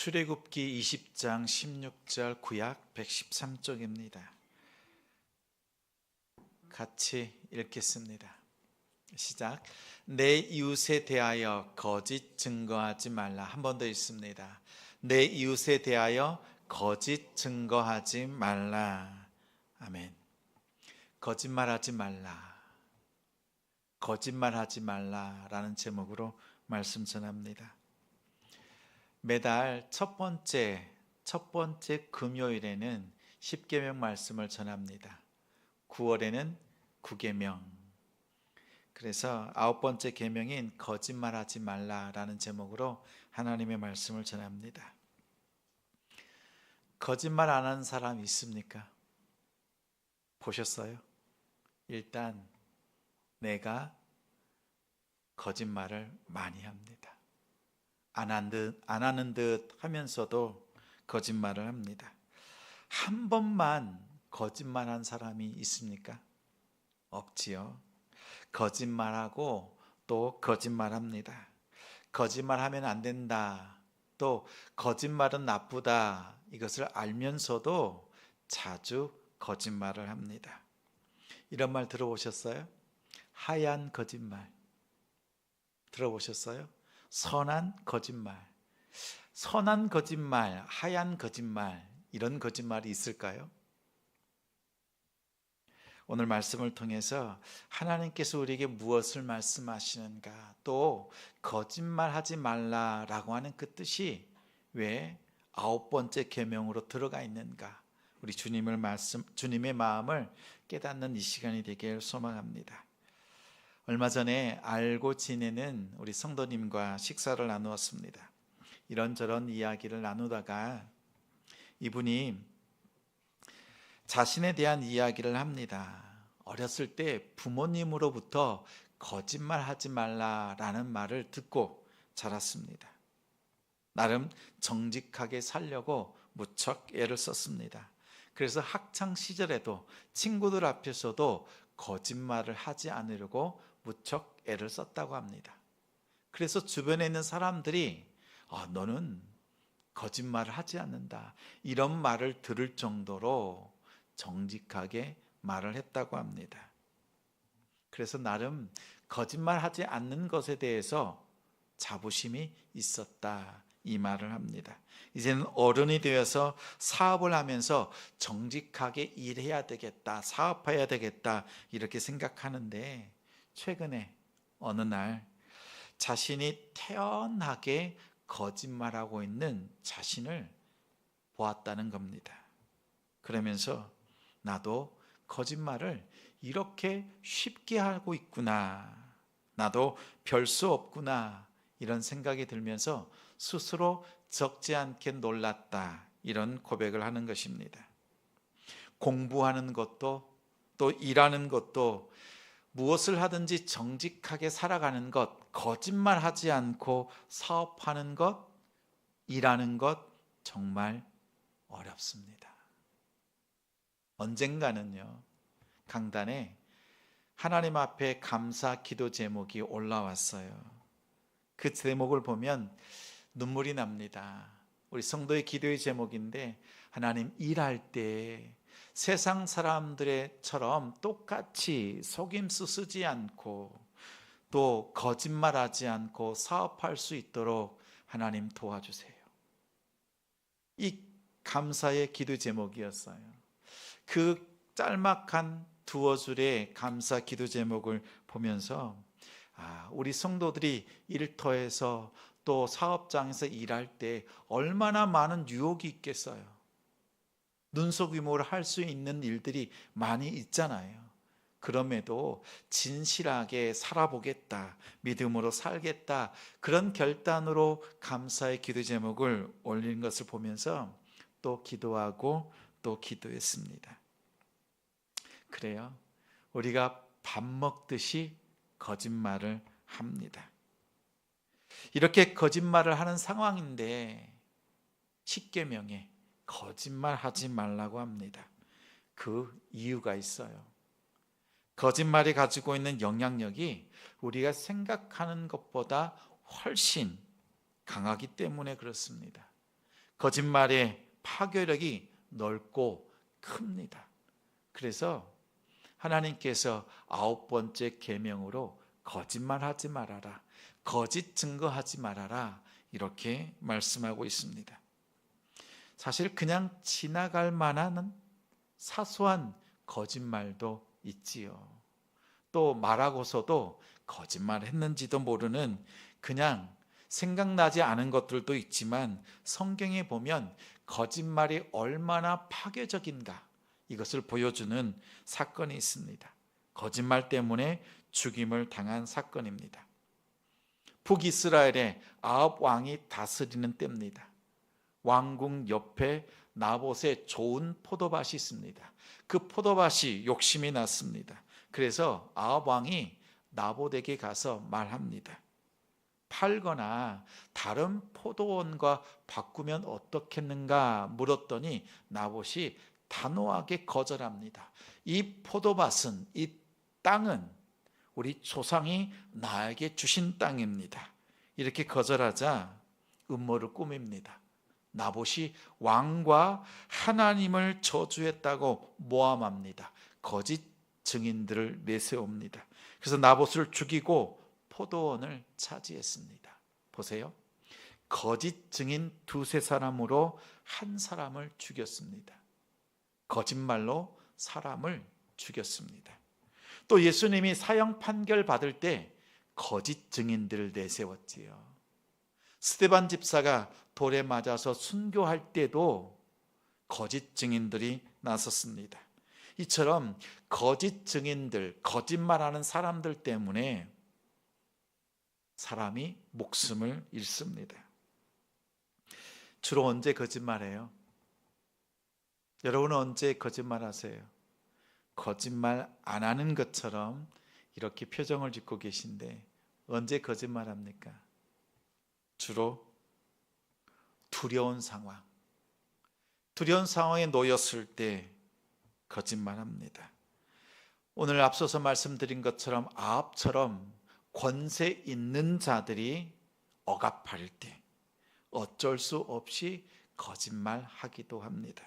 출애굽기 20장 16절 구약 113쪽입니다. 같이 읽겠습니다. 시작. 내 이웃에 대하여 거짓 증거하지 말라. 한 번더 읽습니다. 내 이웃에 대하여 거짓 증거하지 말라. 아멘. 거짓말하지 말라. 거짓말하지 말라라는 제목으로 말씀 전합니다. 매달 첫 번째 첫 번째 금요일에는 10계명 말씀을 전합니다. 9월에는 9계명. 그래서 아홉 번째 계명인 거짓말하지 말라라는 제목으로 하나님의 말씀을 전합니다. 거짓말 안 하는 사람 있습니까? 보셨어요? 일단 내가 거짓말을 많이 합니다. 안, 하는 듯 하면서도 거짓말을 합니다. 한 번만 거짓말한 사람이 있습니까? 없지요. 거짓말하고 또 거짓말합니다. 거짓말하면 안 된다. 또 거짓말은 나쁘다. 이것을 알면서도 자주 거짓말을 합니다. 이런 말 들어보셨어요? 하얀 거짓말. 들어보셨어요? 선한 거짓말. 선한 거짓말, 하얀 거짓말, 이런 거짓말이 있을까요? 오늘 말씀을 통해서 하나님께서 우리에게 무엇을 말씀하시는가, 또 거짓말하지 말라라고 하는 그 뜻이 왜 아홉 번째 계명으로 들어가 있는가? 우리 주님을 말씀, 주님의 마음을 깨닫는 이 시간이 되길 소망합니다. 얼마 전에 알고 지내는 우리 성도님과 식사를 나누었습니다. 이런저런 이야기를 나누다가 이분이 자신에 대한 이야기를 합니다. 어렸을 때 부모님으로부터 거짓말 하지 말라라는 말을 듣고 자랐습니다. 나름 정직하게 살려고 무척 애를 썼습니다. 그래서 학창 시절에도 친구들 앞에서도 거짓말을 하지 않으려고 무척 애를 썼다고 합니다. 그래서 주변에 있는 사람들이 아, 너는 거짓말을 하지 않는다. 이런 말을 들을 정도로 정직하게 말을 했다고 합니다. 그래서 나름 거짓말하지 않는 것에 대해서 자부심이 있었다. 이 말을 합니다. 이제는 어른이 되어서 사업을 하면서 정직하게 일해야 되겠다. 사업해야 되겠다. 이렇게 생각하는데 최근에 어느 날 자신이 태연하게 거짓말하고 있는 자신을 보았다는 겁니다. 그러면서 나도 거짓말을 이렇게 쉽게 하고 있구나. 나도 별 수 없구나. 이런 생각이 들면서 스스로 적지 않게 놀랐다. 이런 고백을 하는 것입니다. 공부하는 것도 또 일하는 것도 무엇을 하든지 정직하게 살아가는 것, 거짓말 하지 않고 사업하는 것, 일하는 것 정말 어렵습니다. 언젠가는요, 강단에 하나님 앞에 감사 기도 제목이 올라왔어요. 그 제목을 보면 눈물이 납니다. 우리 성도의 기도의 제목인데, 하나님 일할 때 세상 사람들처럼 똑같이 속임수 쓰지 않고 또 거짓말하지 않고 사업할 수 있도록 하나님 도와주세요. 이 감사의 기도 제목이었어요. 그 짤막한 두어 줄의 감사 기도 제목을 보면서 아, 우리 성도들이 일터에서 또 사업장에서 일할 때 얼마나 많은 유혹이 있겠어요. 눈속임으로 할 수 있는 일들이 많이 있잖아요. 그럼에도 진실하게 살아보겠다, 믿음으로 살겠다, 그런 결단으로 감사의 기도 제목을 올린 것을 보면서 또 기도하고 또 기도했습니다. 그래요. 우리가 밥 먹듯이 거짓말을 합니다. 이렇게 거짓말을 하는 상황인데 십계명에 거짓말 하지 말라고 합니다. 그 이유가 있어요. 거짓말이 가지고 있는 영향력이 우리가 생각하는 것보다 훨씬 강하기 때문에 그렇습니다. 거짓말의 파괴력이 넓고 큽니다. 그래서 하나님께서 아홉 번째 계명으로 거짓말하지 말아라. 거짓 증거하지 말아라. 이렇게 말씀하고 있습니다. 사실 그냥 지나갈 만한 사소한 거짓말도 있지요. 또 말하고서도 거짓말 했는지도 모르는 그냥 생각나지 않은 것들도 있지만 성경에 보면 거짓말이 얼마나 파괴적인가 이것을 보여주는 사건이 있습니다. 거짓말 때문에 죽임을 당한 사건입니다. 북이스라엘의 아합 왕이 다스리는 때입니다. 왕궁 옆에 나봇의 좋은 포도밭이 있습니다. 그 포도밭이 욕심이 났습니다. 그래서 아합 왕이 나봇에게 가서 말합니다. 팔거나 다른 포도원과 바꾸면 어떻겠는가 물었더니 나봇이 단호하게 거절합니다. 이 포도밭은 이 땅은 우리 조상이 나에게 주신 땅입니다. 이렇게 거절하자 음모를 꾸밉니다. 나봇이 왕과 하나님을 저주했다고 모함합니다. 거짓 증인들을 내세웁니다. 그래서 나봇을 죽이고 포도원을 차지했습니다. 보세요. 거짓 증인 두세 사람으로 한 사람을 죽였습니다. 거짓말로 사람을 죽였습니다. 또 예수님이 사형 판결 받을 때 거짓 증인들을 내세웠지요. 스테반 집사가 돌에 맞아서 순교할 때도 거짓 증인들이 나섰습니다. 이처럼 거짓 증인들, 거짓말하는 사람들 때문에 사람이 목숨을 잃습니다. 주로 언제 거짓말해요? 여러분은 언제 거짓말하세요? 거짓말 안 하는 것처럼 이렇게 표정을 짓고 계신데 언제 거짓말합니까? 주로 두려운 상황, 두려운 상황에 놓였을 때 거짓말합니다. 오늘 앞서서 말씀드린 것처럼 아합처럼 권세 있는 자들이 억압할 때 어쩔 수 없이 거짓말하기도 합니다.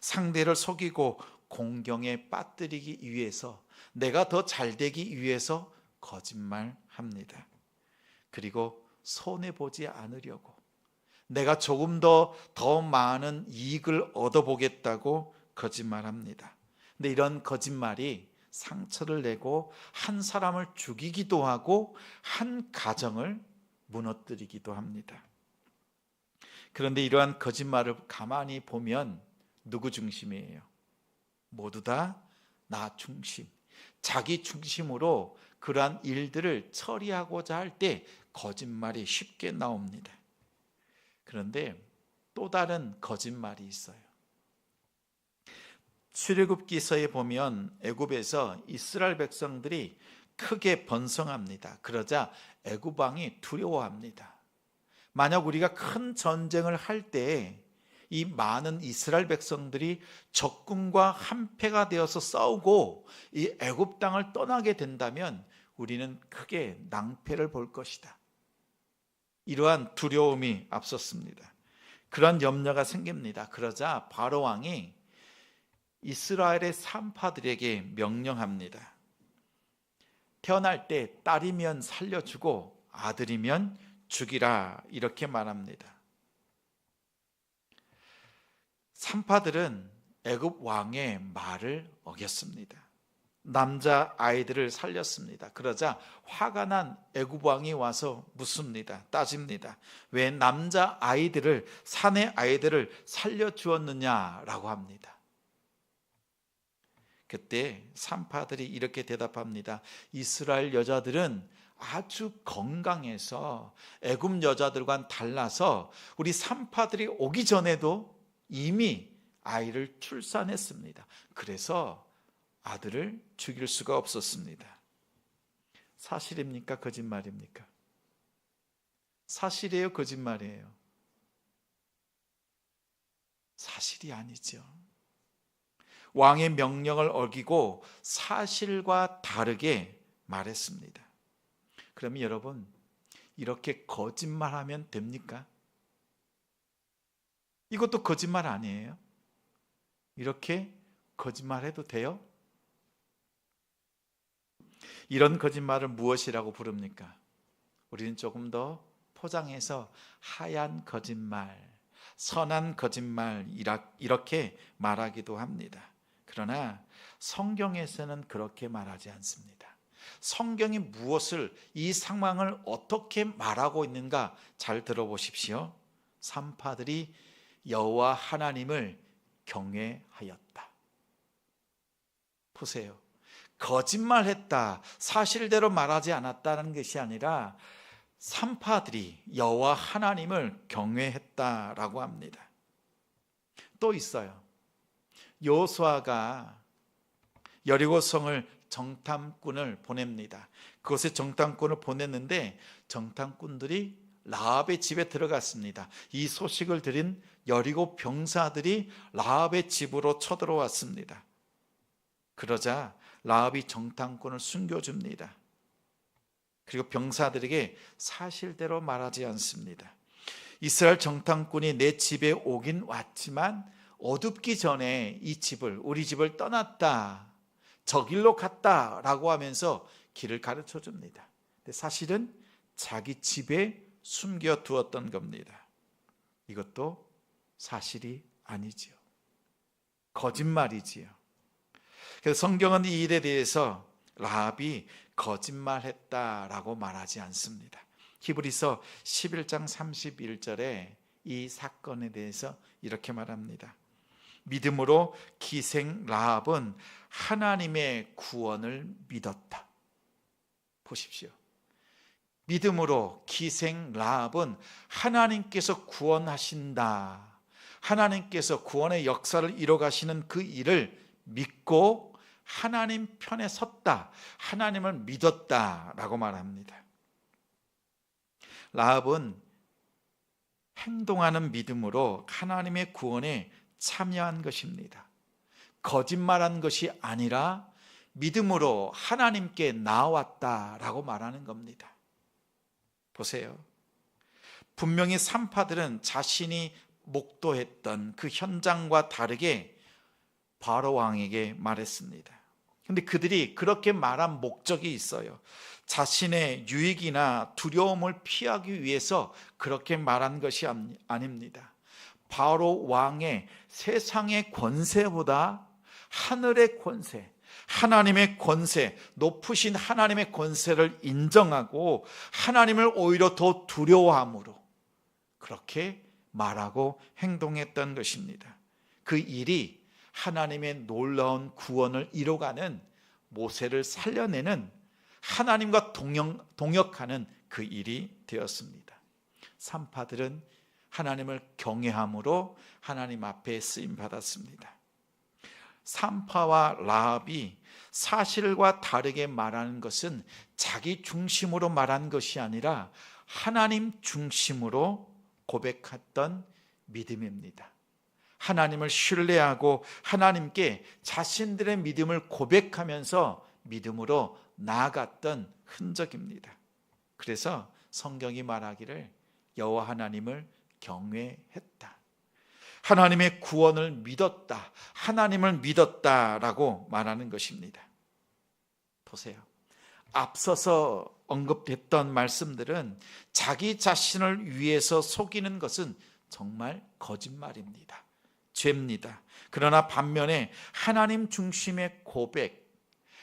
상대를 속이고 공경에 빠뜨리기 위해서 내가 더 잘 되기 위해서 거짓말합니다. 그리고 손해 보지 않으려고 내가 조금 더 더 많은 이익을 얻어보겠다고 거짓말합니다. 근데 이런 거짓말이 상처를 내고 한 사람을 죽이기도 하고 한 가정을 무너뜨리기도 합니다. 그런데 이러한 거짓말을 가만히 보면 누구 중심이에요? 모두 다 나 중심, 자기 중심으로 그러한 일들을 처리하고자 할 때 거짓말이 쉽게 나옵니다. 그런데 또 다른 거짓말이 있어요. 출애굽기서에 보면 애굽에서 이스라엘 백성들이 크게 번성합니다. 그러자 애굽 왕이 두려워합니다. 만약 우리가 큰 전쟁을 할때이 많은 이스라엘 백성들이 적군과 한패가 되어서 싸우고 이 애굽 땅을 떠나게 된다면 우리는 크게 낭패를 볼 것이다. 이러한 두려움이 앞섰습니다. 그런 염려가 생깁니다. 그러자 바로 왕이 이스라엘의 산파들에게 명령합니다. 태어날 때 딸이면 살려주고 아들이면 죽이라 이렇게 말합니다. 산파들은 애굽 왕의 말을 어겼습니다. 남자 아이들을 살렸습니다. 그러자 화가 난 애굽 왕이 와서 묻습니다. 따집니다. 왜 남자 아이들을 산의 아이들을 살려 주었느냐라고 합니다. 그때 산파들이 이렇게 대답합니다. 이스라엘 여자들은 아주 건강해서 애굽 여자들과는 달라서 우리 산파들이 오기 전에도 이미 아이를 출산했습니다. 그래서 아들을 죽일 수가 없었습니다. 사실입니까? 거짓말입니까? 사실이에요? 거짓말이에요? 사실이 아니죠. 왕의 명령을 어기고 사실과 다르게 말했습니다. 그러면 여러분, 이렇게 거짓말하면 됩니까? 이것도 거짓말 아니에요? 이렇게 거짓말해도 돼요? 이런 거짓말을 무엇이라고 부릅니까? 우리는 조금 더 포장해서 하얀 거짓말, 선한 거짓말 이렇게 말하기도 합니다. 그러나 성경에서는 그렇게 말하지 않습니다. 성경이 무엇을 이 상황을 어떻게 말하고 있는가 잘 들어보십시오. 산파들이 여호와 하나님을 경외하였다. 보세요. 거짓말했다. 사실대로 말하지 않았다는 것이 아니라 산파들이 여호와 하나님을 경외했다라고 합니다. 또 있어요. 요수아가 여리고성을 정탐꾼을 보냅니다. 그곳에 정탐꾼을 보냈는데 정탐꾼들이 라합의 집에 들어갔습니다. 이 소식을 들은 여리고 병사들이 라합의 집으로 쳐들어왔습니다. 그러자 라합이 정탐꾼을 숨겨줍니다. 그리고 병사들에게 사실대로 말하지 않습니다. 이스라엘 정탐꾼이 내 집에 오긴 왔지만 어둡기 전에 이 집을 우리 집을 떠났다. 저 길로 갔다라고 하면서 길을 가르쳐 줍니다. 근데 사실은 자기 집에 숨겨 두었던 겁니다. 이것도 사실이 아니지요. 거짓말이지요. 그래서 성경은 이 일에 대해서 라합이 거짓말했다라고 말하지 않습니다. 히브리서 11장 31절에 이 사건에 대해서 이렇게 말합니다. 믿음으로 기생 라합은 하나님의 구원을 믿었다. 보십시오. 믿음으로 기생 라합은 하나님께서 구원하신다. 하나님께서 구원의 역사를 이뤄 가시는 그 일을 믿고 하나님 편에 섰다. 하나님을 믿었다라고 말합니다. 라합은 행동하는 믿음으로 하나님의 구원에 참여한 것입니다. 거짓말한 것이 아니라 믿음으로 하나님께 나왔다라고 말하는 겁니다. 보세요. 분명히 산파들은 자신이 목도했던 그 현장과 다르게 바로 왕에게 말했습니다. 근데 그들이 그렇게 말한 목적이 있어요. 자신의 유익이나 두려움을 피하기 위해서 그렇게 말한 것이 아닙니다. 바로 왕의 세상의 권세보다 하늘의 권세, 하나님의 권세, 높으신 하나님의 권세를 인정하고 하나님을 오히려 더 두려워함으로 그렇게 말하고 행동했던 것입니다. 그 일이 하나님의 놀라운 구원을 이뤄가는 모세를 살려내는 하나님과 동역, 동역 하는 그 일이 되었습니다. 산파들은 하나님을 경외함으로 하나님 앞에 쓰임 받았습니다. 산파와 라합이 사실과 다르게 말하는 것은 자기 중심으로 말한 것이 아니라 하나님 중심으로 고백했던 믿음입니다. 하나님을 신뢰하고 하나님께 자신들의 믿음을 고백하면서 믿음으로 나아갔던 흔적입니다. 그래서 성경이 말하기를 여호와 하나님을 경외했다. 하나님의 구원을 믿었다. 하나님을 믿었다라고 말하는 것입니다. 보세요. 앞서서 언급했던 말씀들은 자기 자신을 위해서 속이는 것은 정말 거짓말입니다. 죄입니다. 그러나 반면에 하나님 중심의 고백,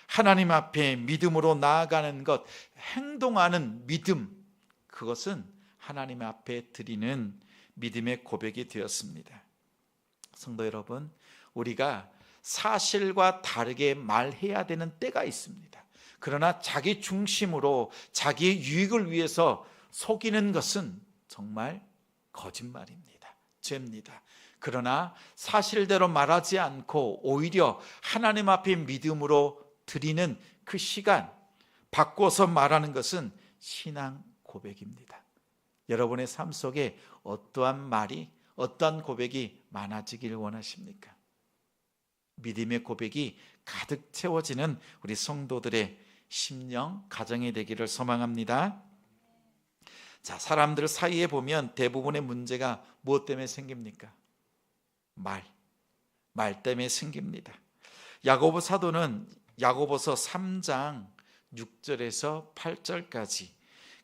하나님 앞에 믿음으로 나아가는 것, 행동하는 믿음, 그것은 하나님 앞에 드리는 믿음의 고백이 되었습니다. 성도 여러분, 우리가 사실과 다르게 말해야 되는 때가 있습니다. 그러나 자기 중심으로 자기의 유익을 위해서 속이는 것은 정말 거짓말입니다. 죄입니다. 그러나 사실대로 말하지 않고 오히려 하나님 앞에 믿음으로 드리는 그 시간, 바꿔서 말하는 것은 신앙 고백입니다. 여러분의 삶 속에 어떠한 말이 어떤 고백이 많아지길 원하십니까? 믿음의 고백이 가득 채워지는 우리 성도들의 심령, 가정이 되기를 소망합니다. 자, 사람들 사이에 보면 대부분의 문제가 무엇 때문에 생깁니까? 말. 말 때문에 생깁니다. 야고보 사도는 야고보서 3장 6절에서 8절까지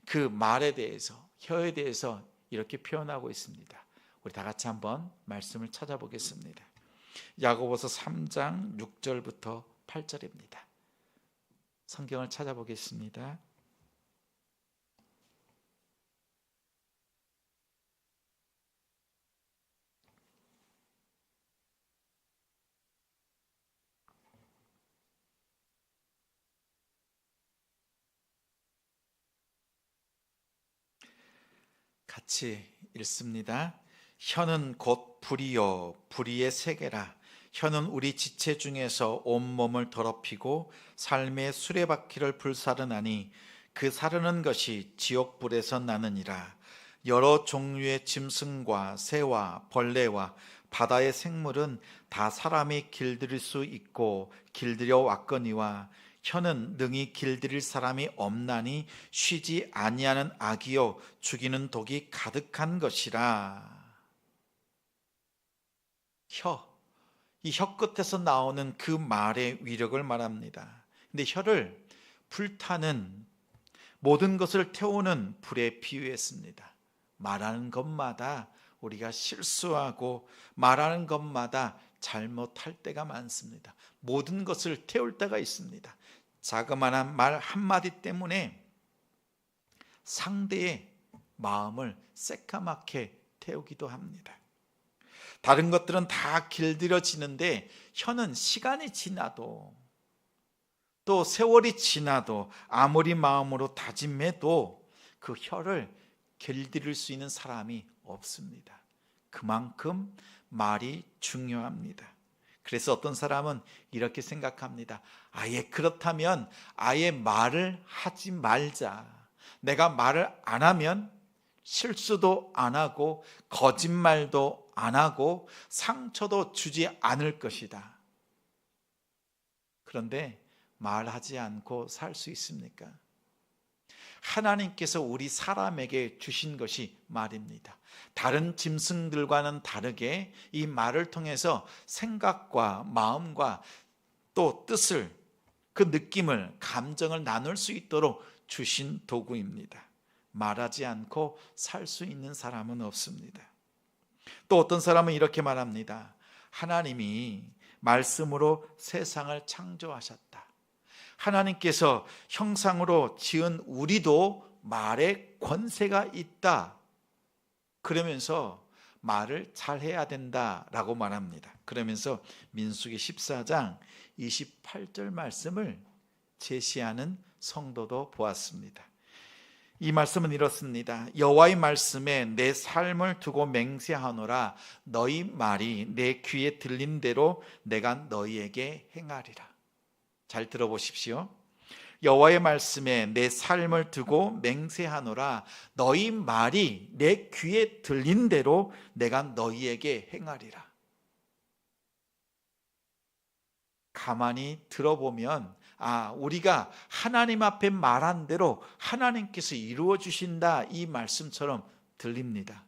그 말에 대해서 혀에 대해서 이렇게 표현하고 있습니다. 우리 다 같이 한번 말씀을 찾아보겠습니다. 야고보서 3장 6절부터 8절입니다. 성경을 찾아보겠습니다. 같이 읽습니다. 혀는 곧 불이요 불의의 세계라. 혀는 우리 지체 중에서 온 몸을 더럽히고 삶의 수레바퀴를 불사르나니 그 사르는 것이 지옥 불에서 나느니라. 여러 종류의 짐승과 새와 벌레와 바다의 생물은 다 사람이 길들일 수 있고 길들여 왔거니와 혀는 능히 길들일 사람이 없나니 쉬지 아니하는 악이요 죽이는 독이 가득한 것이라. 혀, 이 혀 끝에서 나오는 그 말의 위력을 말합니다. 근데 혀를 불타는 모든 것을 태우는 불에 비유했습니다. 말하는 것마다 우리가 실수하고 말하는 것마다 잘못할 때가 많습니다. 모든 것을 태울 때가 있습니다. 자그마한 말 한마디 때문에 상대의 마음을 새까맣게 태우기도 합니다. 다른 것들은 다 길들여지는데 혀는 시간이 지나도 또 세월이 지나도 아무리 마음으로 다짐해도 그 혀를 길들일 수 있는 사람이 없습니다. 그만큼 말이 중요합니다. 그래서 어떤 사람은 이렇게 생각합니다. 아예 그렇다면 아예 말을 하지 말자. 내가 말을 안 하면 실수도 안 하고 거짓말도 안 하고 상처도 주지 않을 것이다. 그런데 말하지 않고 살 수 있습니까? 하나님께서 우리 사람에게 주신 것이 말입니다. 다른 짐승들과는 다르게 이 말을 통해서 생각과 마음과 또 뜻을 그 느낌을 감정을 나눌 수 있도록 주신 도구입니다. 말하지 않고 살 수 있는 사람은 없습니다. 또 어떤 사람은 이렇게 말합니다. 하나님이 말씀으로 세상을 창조하셨다. 하나님께서 형상으로 지은 우리도 말에 권세가 있다. 그러면서 말을 잘 해야 된다라고 말합니다. 그러면서 민수기 14장 28절 말씀을 제시하는 성도도 보았습니다. 이 말씀은 이렇습니다. 여호와의 말씀에 내 삶을 두고 맹세하노라 너희 말이 내 귀에 들린 대로 내가 너희에게 행하리라. 잘 들어보십시오. 여호와의 말씀에 내 삶을 두고 맹세하노라 너희 말이 내 귀에 들린 대로 내가 너희에게 행하리라. 가만히 들어보면 아, 우리가 하나님 앞에 말한 대로 하나님께서 이루어 주신다 이 말씀처럼 들립니다.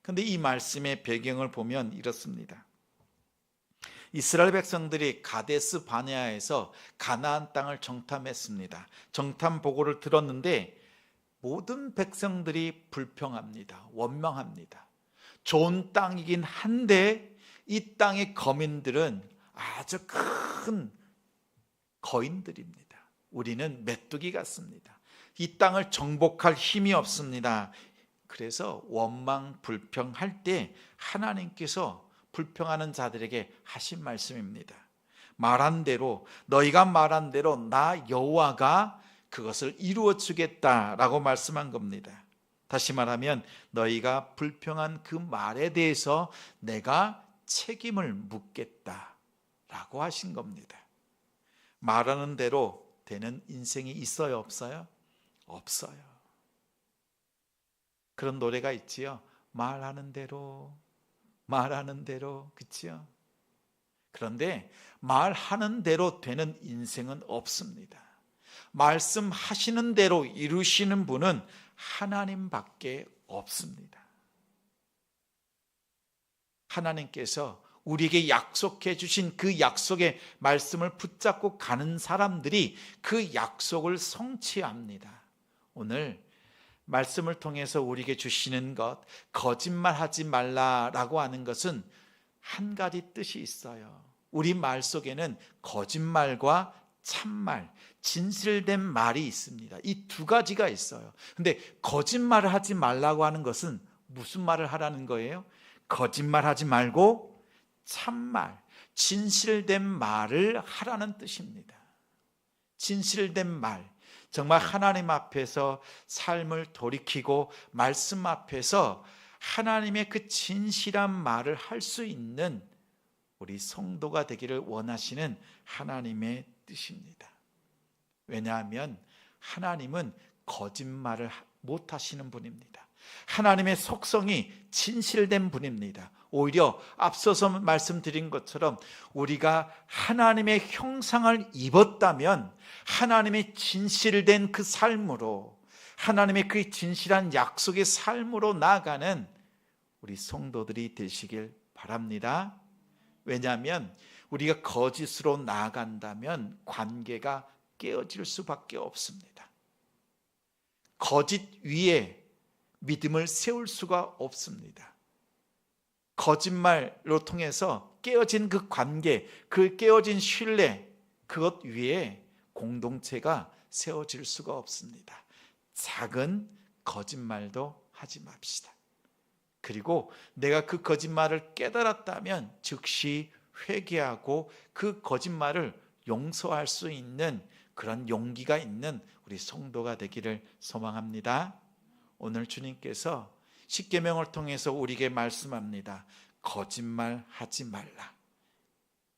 근데 이 말씀의 배경을 보면 이렇습니다. 이스라엘 백성들이 가데스 바네아에서 가나안 땅을 정탐했습니다. 정탐 보고를 들었는데 모든 백성들이 불평합니다. 원망합니다. 좋은 땅이긴 한데 이 땅의 거민들은 아주 큰 거인들입니다. 우리는 메뚜기 같습니다. 이 땅을 정복할 힘이 없습니다. 그래서 원망 불평할 때 하나님께서 불평하는 자들에게 하신 말씀입니다. 말한 대로 너희가 말한 대로 나 여호와가 그것을 이루어 주겠다라고 말씀한 겁니다. 다시 말하면 너희가 불평한 그 말에 대해서 내가 책임을 묻겠다라고 하신 겁니다. 말하는 대로 되는 인생이 있어요, 없어요? 없어요. 그런 노래가 있지요. 말하는 대로, 말하는 대로, 그치요? 그런데 말하는 대로 되는 인생은 없습니다. 말씀하시는 대로 이루시는 분은 하나님밖에 없습니다. 하나님께서 우리에게 약속해 주신 그 약속의 말씀을 붙잡고 가는 사람들이 그 약속을 성취합니다. 오늘 말씀을 통해서 우리에게 주시는 것, 거짓말하지 말라라고 하는 것은 한 가지 뜻이 있어요. 우리 말 속에는 거짓말과 참말, 진실된 말이 있습니다. 이 두 가지가 있어요. 근데 거짓말을 하지 말라고 하는 것은 무슨 말을 하라는 거예요? 거짓말하지 말고 참말, 진실된 말을 하라는 뜻입니다. 진실된 말, 정말 하나님 앞에서 삶을 돌이키고 말씀 앞에서 하나님의 그 진실한 말을 할 수 있는 우리 성도가 되기를 원하시는 하나님의 뜻입니다. 왜냐하면 하나님은 거짓말을 못 하시는 분입니다. 하나님의 속성이 진실된 분입니다. 오히려 앞서서 말씀드린 것처럼 우리가 하나님의 형상을 입었다면 하나님의 진실된 그 삶으로 하나님의 그 진실한 약속의 삶으로 나아가는 우리 성도들이 되시길 바랍니다. 왜냐하면 우리가 거짓으로 나아간다면 관계가 깨어질 수밖에 없습니다. 거짓 위에 믿음을 세울 수가 없습니다. 거짓말로 통해서 깨어진 그 관계, 그 깨어진 신뢰, 그것 위에 공동체가 세워질 수가 없습니다. 작은 거짓말도 하지 맙시다. 그리고 내가 그 거짓말을 깨달았다면 즉시 회개하고 그 거짓말을 용서할 수 있는 그런 용기가 있는 우리 성도가 되기를 소망합니다. 오늘 주님께서 십계명을 통해서 우리에게 말씀합니다. 거짓말 하지 말라.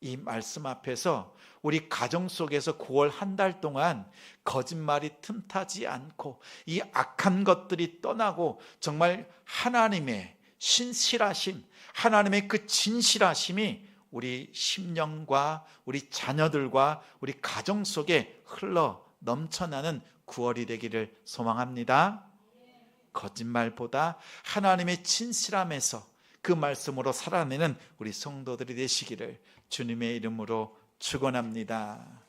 이 말씀 앞에서 우리 가정 속에서 9월 한 달 동안 거짓말이 틈타지 않고 이 악한 것들이 떠나고 정말 하나님의 신실하심, 하나님의 그 진실하심이 우리 심령과 우리 자녀들과 우리 가정 속에 흘러 넘쳐나는 9월이 되기를 소망합니다. 거짓말보다 하나님의 진실함에서 그 말씀으로 살아내는 우리 성도들이 되시기를 주님의 이름으로 축원합니다.